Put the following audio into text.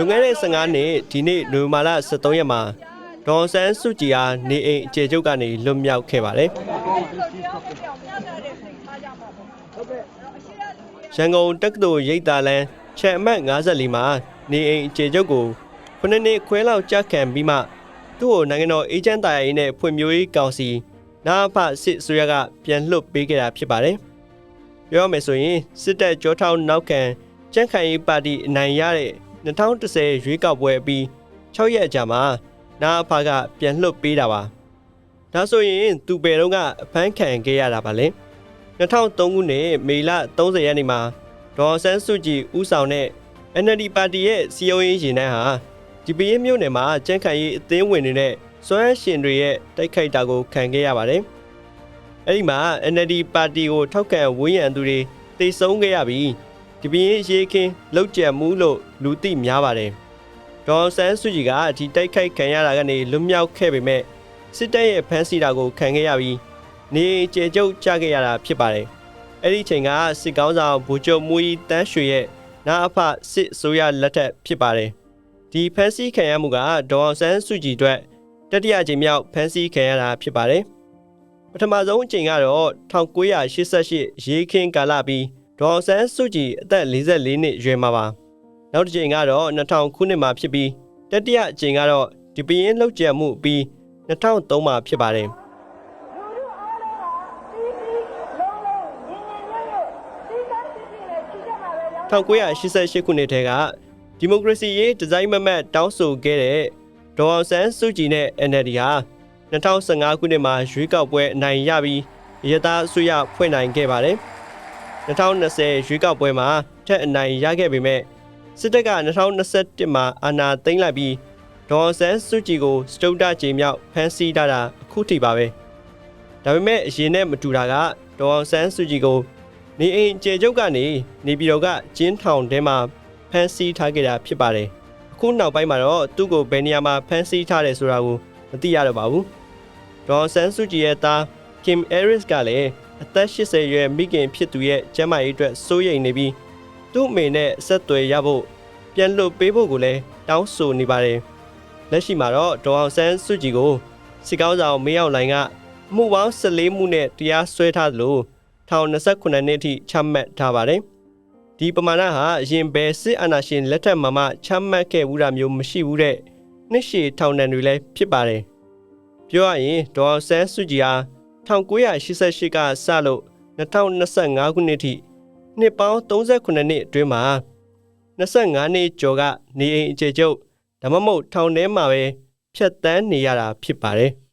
လွန်ခဲ့တဲ့15နှစ်ဒီနေ့နိုဝင်ဘာလ23ရက်မှာဒေါ်ဆန်းစုကြည်အားနေအိမ်အခြေချုပ်ကနေလွတ်မြောက်ခဲ့ပါတယ်အဲ့လိုတရားမပြောင်းမျှတတဲ့စိတ်ထားကြမှာပေါ့ဟုတ်ကဲ့အရှိရလူတွေရန်ကုန်တက္ကသိုလ်ရိပ်သာလန်းချက်အမှတ်54မှာနေအိမ်အခြေချုပ်ကိုခုနှစ်နှစ်ခွဲလောက်ကြာခံပြီးမှသူ့ကိုနိုင်ငံတော်အေဂျင့်တာရေးနဲ့ဖွံ့ဖြိုးရေးကောင်စီနာဖစစ်ဆိုရကပြန်လွှတ်ပေးခဲ့တာဖြစ်ပါတယ်ပြောရမယ်ဆိုရင်စစ်တပ်ကြောထောင်းနောက်ခံကြန့်ခိုင်ရေးပါတီအနိုင်ရတဲ့ 2010ရွေးကောက်ပွဲအပြီး6ရက်အကြာမှာနာဖကပြန်လွှတ်ပေးတာပါဒါဆိုရင်သူဘယ်တော့ကအဖမ်းခံခဲ့ရတာပါလဲ2003ခုနှစ်မေလ30ရက်နေ့မှာဒေါ်ဆန်းစုကြည်ဦးဆောင်တဲ့ NLD ပါတီရဲ့စီယိုရေးရင်နှန်းဟာဒီပရင်မြို့နယ်မှာကြန့်ခိုင်ရေးအသင်းဝင်နေတဲ့စွမ်းရှင်တွေရဲ့တိုက်ခိုက်တာကိုခံခဲ့ရပါတယ်။အဲဒီမှာ NLD ပါတီကိုထောက်ခံဝန်းရံသူတွေတိတ်ဆုံးခဲ့ရပြီး ဒီပရင်ရေးခင်းလောက်ကျန်မှုလို့လူသိများပါတယ်။ဒေါ်ဆန်းစုကြည်ကဒီတိုက်ခိုက်ခံရတာကနေလွတ်မြောက်ခဲ့ပေမဲ့စစ်တပ်ရဲ့ဖမ်းဆီးတာကိုခံခဲ့ရပြီးနေကျေကျုပ်ချခဲ့ရတာဖြစ်ပါတယ်။အဲ့ဒီချိန်ကစစ်ကောင်းဆောင်ဘူကျုံမူကြီးတန်းရွှေရဲ့နာအဖစစ်အစိုးရလက်ထက်ဖြစ်ပါတယ်။ဒီဖန်ဆီးခံရမှုကဒေါ်အောင်ဆန်းစုကြည်အတွက်တတိယအကြိမ်မြောက်ဖန်ဆီးခံရတာဖြစ်ပါတယ်။ပထမဆုံးအချိန်ကတော့1988ရေးခင်းကာလပြီး ဒေါ်အောင်ဆန်းစုကြည်အသက်44နှစ်ရွယ်မှာပါ။နောက်တစ်ချိန်ကတော့2000ခုနှစ်မှာဖြစ်ပြီးတတိယအချိန်ကတော့ဒီပရင်လှုပ်ကြံမှုပြီး2003မှာဖြစ်ပါတယ်။လူလူအားလုံးကတီးတီးလုံးလုံးငင်ငင်ညွတ်ညွတ်တီးသားတီးတီးနဲ့ချီကြမှာပဲရောင်း1988ခုနှစ်ထဲကဒီမိုကရေစီရေးဒီဇိုင်းမမတ်တောင်းဆိုခဲ့တဲ့ဒေါ်အောင်ဆန်းစုကြည်နဲ့ NLD ဟာ2015ခုနှစ်မှာရွေးကောက်ပွဲအနိုင်ရပြီးရတအစိုးရဖွဲ့နိုင်ခဲ့ပါတယ်။ 2020ရွေးကောက်ပွဲမှာထက်အနိုင်ရခဲ့ပေမဲ့စစ်တပ်က2021မှာအာဏာသိမ်းလိုက်ပြီးဒေါ်အောင်ဆန်းစုကြည်ကိုစတုဒ္ဒကြေမြောက်ဖမ်းဆီးထားတာအခုထိပါပဲ။ဒါပေမဲ့အရင်နဲ့မတူတာကဒေါ်အောင်ဆန်းစုကြည်ကိုနေအိမ်ကျေကျုပ်ကနေနေပြည်တော်ကကျင်းထောင်ထဲမှာဖမ်းဆီးထားခဲ့တာဖြစ်ပါတယ်။အခုနောက်ပိုင်းမှာတော့သူ့ကိုဘယ်နေရာမှာဖမ်းဆီးထားတယ်ဆိုတာကိုမသိရတော့ပါဘူး။ဒေါ်ဆန်းစုကြည်ရဲ့သား Kim Eris ကလည်း အသက်80ရွယ်မိခင်ဖြစ်သူရဲ့ကျန်းမာရေးအတွက်စိုးရိမ်နေပြီးသူ့အမေနဲ့ဆက်သွယ်ရဖို့ပြန်လွတ်ပေးဖို့ကိုလည်းတောင်းဆိုနေပါတယ်။လက်ရှိမှာတော့ဒေါ်အောင်ဆန်းစုကြည်ကိုစစ်ကောင်းဆောင်မင်းအောင်လှိုင်ကမှုပေါင်း14မှုနဲ့တရားစွဲထားသလိုထောင်29နှစ်အထိချမှတ်ထားပါတယ်။ဒီပမာဏဟာအရင်ဘယ်စစ်အာဏာရှင်လက်ထက်မှာမှချမှတ်ခဲ့ဘူးတာမျိုးမရှိဘူးတဲ့နှစ်ရှည်ထောင်ဒဏ်တွေလည်းဖြစ်ပါတယ်။ပြောရရင်ဒေါ်ဆန်းစုကြည်ဟာ 1988ကစလို့2025ခုနှစ်ထိနှစ်ပေါင်း38နှစ်အတွင်းမှာ25နှစ်ကျော်ကနေအိမ်အခြေချုပ်ဒါမှမဟုတ်ထောင်ထဲမှာပဲဖြတ်တန်းနေရတာဖြစ်ပါတယ်။